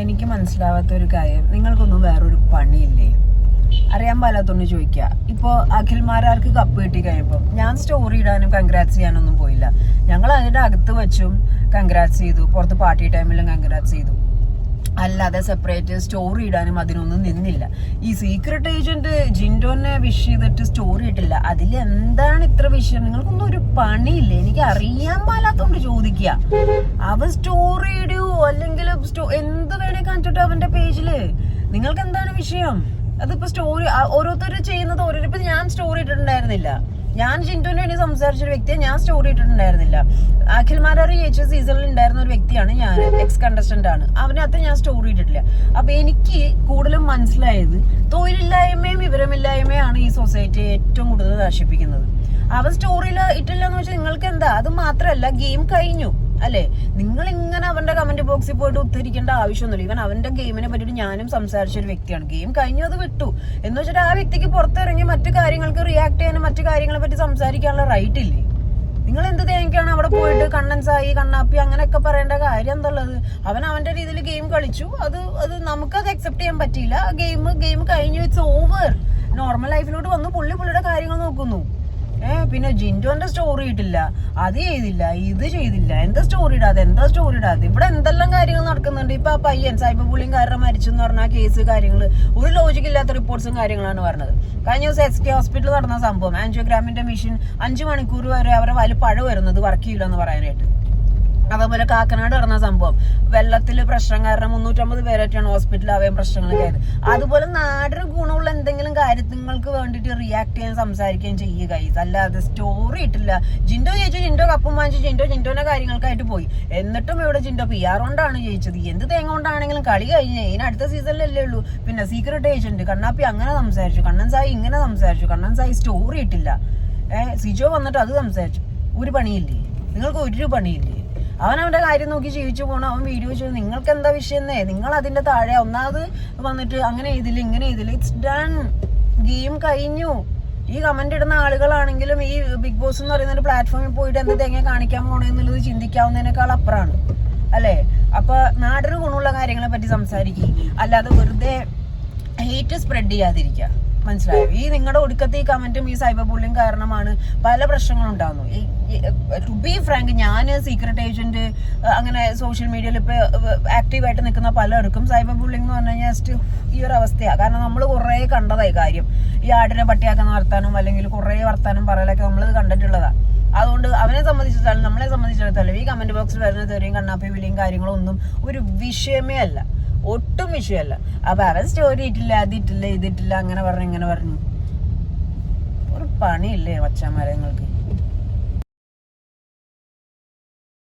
എനിക്ക് മനസ്സിലാവാത്ത ഒരു കാര്യം നിങ്ങൾക്കൊന്നും വേറൊരു പണിയില്ലേ? അറിയാൻ പാലാത്തോണ്ട് ചോദിക്കുക ഇപ്പോൾ അഖിൽമാരാർക്ക് കപ്പ് കിട്ടി കഴിയുമ്പോൾ ഞാൻ സ്റ്റോറി ഇടാനും കൺഗ്രാറ്റ്സ് ചെയ്യാനൊന്നും പോയില്ല. ഞങ്ങൾ അതിന്റെ അകത്ത് വെച്ചും കൺഗ്രാറ്റ്സ് ചെയ്തു. പുറത്ത് പാർട്ടി ടൈമിലും കൺഗ്രാറ്റ്സ് ചെയ്തു. അല്ലാതെ സെപ്പറേറ്റ് സ്റ്റോറി ഇടാനും അതിനൊന്നും നിന്നില്ല. ഈ സീക്രട്ട് ഏജന്റ് ജിൻഡോനെ വിഷ് ചെയ്തിട്ട് സ്റ്റോറി ഇട്ടില്ല. അതിൽ എന്താണ് ഇത്ര വിഷയം? നിങ്ങൾക്കൊന്നും ഒരു പണിയില്ല? എനിക്ക് അറിയാൻ പാലാത്തോണ്ട് ചോദിക്കുക അവ സ്റ്റോറി ഇടൂ അല്ലെങ്കിൽ എന്ത് കാണിച്ചിട്ട് അവന്റെ പേജിൽ? നിങ്ങൾക്ക് എന്താണ് വിഷയം? അതിപ്പോ സ്റ്റോറി ഓരോരുത്തർ ചെയ്യുന്നത് ഓരോരുത്തർ ഇപ്പൊ ഞാൻ സ്റ്റോറി ഇട്ടിട്ടുണ്ടായിരുന്നില്ല. ഞാൻ ജിൻഡോന് വേണ്ടി സംസാരിച്ച ഒരു വ്യക്തിയെ ഞാൻ സ്റ്റോറി ഇട്ടിട്ടുണ്ടായിരുന്നില്ല. അഖിൽമാരാർ ജയിച്ച സീസണിൽ ഉണ്ടായിരുന്ന ഒരു വ്യക്തിയാണ് ഞാൻ എക്സ് കണ്ടസ്റ്റന്റ് ആണ്. അവനകത്ത് ഞാൻ സ്റ്റോറി ഇട്ടിട്ടില്ല. അപ്പൊ എനിക്ക് കൂടുതലും മനസ്സിലായത് തൊഴിലില്ലായ്മയും വിവരമില്ലായ്മയാണ് ഈ സൊസൈറ്റിയെ ഏറ്റവും കൂടുതൽ നശിപ്പിക്കുന്നത്. അവൻ സ്റ്റോറിയിൽ ഇട്ടില്ല എന്ന് വെച്ചാൽ നിങ്ങൾക്ക് എന്താ അത് മാത്രമല്ല ഗെയിം കഴിഞ്ഞു. അല്ലെ? നിങ്ങൾ ഇങ്ങനെ അവന്റെ കമന്റ് ബോക്സിൽ പോയിട്ട് ഉദ്ധരിക്കേണ്ട ആവശ്യമൊന്നുമില്ല. ഇവൻ അവന്റെ ഗെയിമിനെ പറ്റിയിട്ട് ഞാനും സംസാരിച്ച ഒരു വ്യക്തിയാണ്. ഗെയിം കഴിഞ്ഞു അത് വിട്ടു. എന്ന് വെച്ചിട്ട് ആ വ്യക്തിക്ക് പുറത്തിറങ്ങി മറ്റു കാര്യങ്ങൾക്ക് റിയാക്ട് ചെയ്യാനും മറ്റു കാര്യങ്ങളെ പറ്റി സംസാരിക്കാനുള്ള റൈറ്റ് ഇല്ലേ? നിങ്ങൾ എന്ത് തേങ്ങക്കാണ് അവിടെ പോയിട്ട് കണ്ണൻസായി കണ്ണാപ്പി അങ്ങനെയൊക്കെ പറയേണ്ട കാര്യം എന്തുള്ളത്? അവൻ അവന്റെ രീതിയിൽ ഗെയിം കളിച്ചു. അത് അത് നമുക്കത് അക്സെപ്റ്റ് ചെയ്യാൻ പറ്റിയില്ല. ഗെയിം ഗെയിം കഴിഞ്ഞു ഇറ്റ്സ് ഓവർ നോർമൽ ലൈഫിലോട്ട് വന്ന്. പുള്ളി പുള്ളിയുടെ കാര്യങ്ങൾ നോക്കുന്നു. പിന്നെ ജിൻഡോന്റെ സ്റ്റോറി ഇട്ടില്ല. അത് ചെയ്തില്ല ഇത് ചെയ്തില്ല. എന്താ സ്റ്റോറി ഇടാതെ എന്താ സ്റ്റോറി ഇടാതെ ഇവിടെ എന്തെല്ലാം കാര്യങ്ങൾ നടക്കുന്നുണ്ട്? ഇപ്പൊ ആ പയ്യൻ സൈബർ ബുള്ളിങ് കാരണം മരിച്ചു എന്ന് പറഞ്ഞ കേസ് കാര്യങ്ങൾ ഒരു ലോജിക് ഇല്ലാത്ത റിപ്പോർട്ട്സും കാര്യങ്ങളാണ് പറഞ്ഞത്. കഴിഞ്ഞ ദിവസം എസ് കെ ഹോസ്പിറ്റലിൽ നടന്ന സംഭവം. ആൻജിയോഗ്രാമിന്റെ മെഷീൻ അഞ്ചു മണിക്കൂർ വരെ അവരെ വലിയ പഴ വരുന്നത് വർക്ക് ചെയ്യില്ല എന്ന് പറയാനായിട്ട്. അതേപോലെ കാക്കനാട് നടന്ന സംഭവം. വെള്ളത്തിൽ പ്രശ്നം കാരണം മുന്നൂറ്റമ്പത് ആവുകയും പ്രശ്നങ്ങളൊക്കെ കയറി അതുപോലെ നാടിന് ഗുണമുള്ള എന്തെങ്കിലും കാര്യങ്ങൾക്ക് വേണ്ടിയിട്ട് റിയാക്ട് ചെയ്യാൻ സംസാരിക്കുകയും ചെയ്യുക അല്ലാതെ സ്റ്റോറി ഇട്ടില്ല. ജിൻഡോ ജയിച്ചു ജിൻഡോ കപ്പും വാങ്ങിച്ചു ജിൻഡോ ജിൻഡോന്റെ കാര്യങ്ങൾക്കായിട്ട് പോയി. എന്നിട്ടും ഇവിടെ ജിൻഡോ പി ആർ കൊണ്ടാണ് ജയിച്ചത്. എന്ത് തേങ്ങ കൊണ്ടാണെങ്കിലും കളി കഴിഞ്ഞ്. ഇനി അടുത്ത സീസണിലല്ലേ ഉള്ളൂ. പിന്നെ സീക്രട്ട് ഏജന്റ് കണ്ണാപ്പി അങ്ങനെ സംസാരിച്ചു. കണ്ണൻ സായി ഇങ്ങനെ സംസാരിച്ചു. കണ്ണൻ സായി സ്റ്റോറി ഇട്ടില്ല. ഏഹ് സിജോ വന്നിട്ട് അത് സംസാരിച്ചു. ഒരു പണിയില്ലേ? നിങ്ങൾക്ക് ഒരു പണിയില്ലേ? അവൻ അവന്റെ കാര്യം നോക്കി ജീവിച്ചു പോകണം അവൻ വീഡിയോ ചെയ്തു നിങ്ങൾക്ക് എന്താ വിഷയം എന്നേ? നിങ്ങൾ അതിന്റെ താഴെ ഒന്നാമത് വന്നിട്ട് അങ്ങനെ ഇതിൽ ഇങ്ങനെ ഇതിൽ ഇറ്റ്സ് ഡൺ ഗെയിം കഴിഞ്ഞു. ഈ കമന്റ് ഇടുന്ന ആളുകളാണെങ്കിലും ഈ ബിഗ് ബോസ് എന്ന് പറയുന്ന ഒരു പ്ലാറ്റ്ഫോമിൽ പോയിട്ട് എന്ത് തേങ്ങ കാണിക്കാൻ പോണേ എന്നുള്ളത് ചിന്തിക്കാവുന്നതിനേക്കാൾ അപ്പുറമാണ് അല്ലേ? അപ്പൊ നാടിന് ഗുണമുള്ള കാര്യങ്ങളെ പറ്റി സംസാരിക്കുക അല്ലാതെ വെറുതെ ഹേറ്റ് സ്പ്രെഡ് ചെയ്യാതിരിക്കുക മനസ്സിലായോ? ഈ നിങ്ങളുടെ ഒടുക്കത്തെ ഈ കമന്റും ഈ സൈബർ ബുള്ളിങ് കാരണമാണ് പല പ്രശ്നങ്ങളും ഉണ്ടാകുന്നു ടു ബി ഫ്രാങ്ക് ഞാൻ സീക്രട്ട് ഏജന്റ് അങ്ങനെ സോഷ്യൽ മീഡിയയിൽ ഇപ്പൊ ആക്റ്റീവായിട്ട് നിൽക്കുന്ന പലർക്കും സൈബർ ബുള്ളിംഗ് എന്ന് പറഞ്ഞു കഴിഞ്ഞാൽ ജസ്റ്റ് ഈ ഒരു അവസ്ഥയാണ് കാരണം നമ്മൾ കുറേ കണ്ടതായി കാര്യം. ഈ ആടിനെ പട്ടിയാക്കുന്ന വർത്താനം അല്ലെങ്കിൽ കുറേ വർത്താനം പറയലൊക്കെ നമ്മൾ കണ്ടിട്ടുള്ളതാണ് അതുകൊണ്ട് അവനെ സംബന്ധിച്ചിടത്തോളം നമ്മളെ സംബന്ധിച്ചിടത്തോളം ഈ കമന്റ് ബോക്സിൽ വരുന്ന തെറിയും കണ്ണാപ്പി വിളിയും കാര്യങ്ങളും ഒന്നും ഒരു വിഷയമേ അല്ല. ഒട്ടും വിഷയമല്ല. അപ്പൊ അവൻ സ്റ്റോറി ഇട്ടില്ല അതിട്ടില്ല ഇതിട്ടില്ല അങ്ങനെ പറഞ്ഞു ഇങ്ങനെ പറഞ്ഞു. ഒരു പണിയില്ലേ മച്ചാന്മാരെ നിങ്ങൾക്ക്?